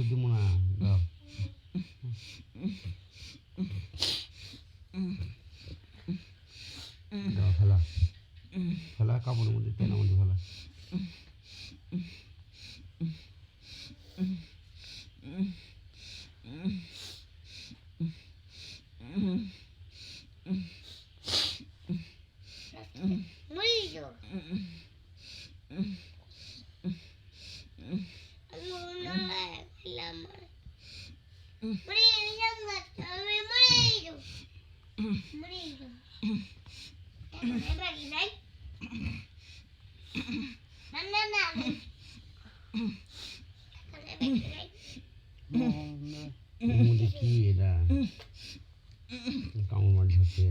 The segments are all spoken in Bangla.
gud yung mga gap. salah, kamu nung dito na ulit. এবার নাই না না না এর মধ্যে কি এটা কামড় মাছ হচ্ছে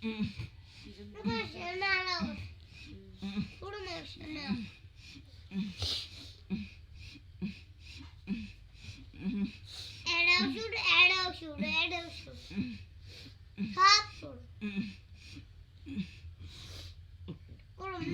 Arrow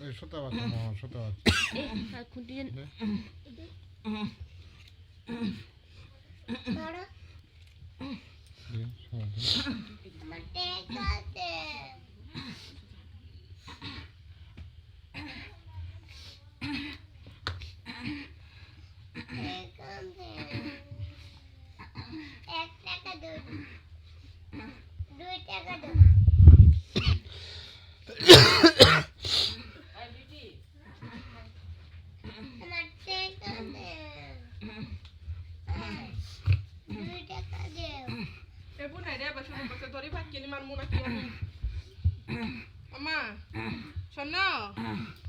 সত্যি বাচ্চা মামা সত্যি বাচ্চা খুঁটি kini mar muna kini. Mama. Sono.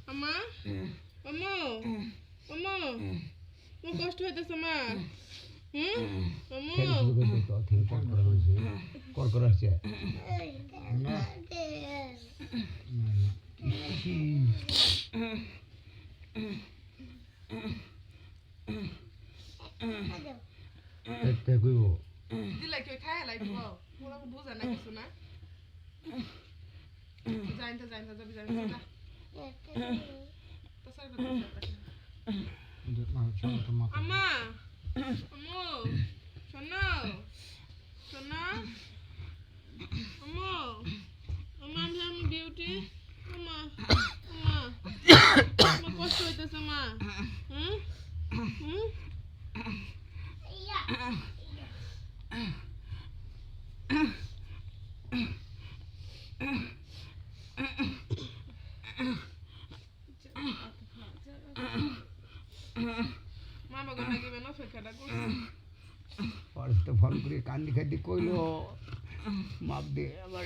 Mama. Mama. Mama. Mu কষ্ট হইতেছে মা হুম শুরু করে কর আসছে দুই না কিছু না? জানতে জানতে যাবি জানতে যা তো শান্ত আম্মা শোনো শোনো। আম্মু, আম্মা, আমি আমি বিউটি আম্মা আম্মা কষ্ট হইতেছে মা হুম? হুম? ফোন করে কান্দি খান্দি কইলো মাপ দে আবার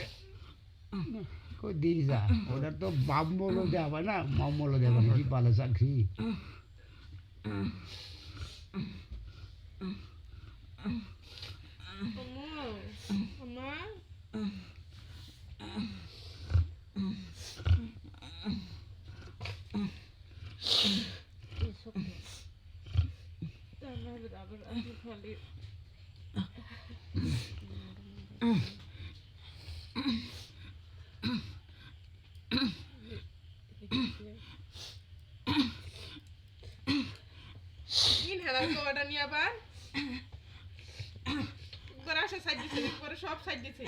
কই দিস যা? ওটা তো বাপ মলো দেওয়া না মাম মলো দেওয়া কি ভালো চাকরি আম্মু আম্মা তারপরে আবার আসলে খালি কিন হেলার কোয়াটা নিয়ে আবার পাশে সাইড দিছে পরে সব সাইড দিছে।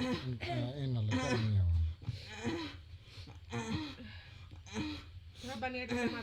বানিয়ে মা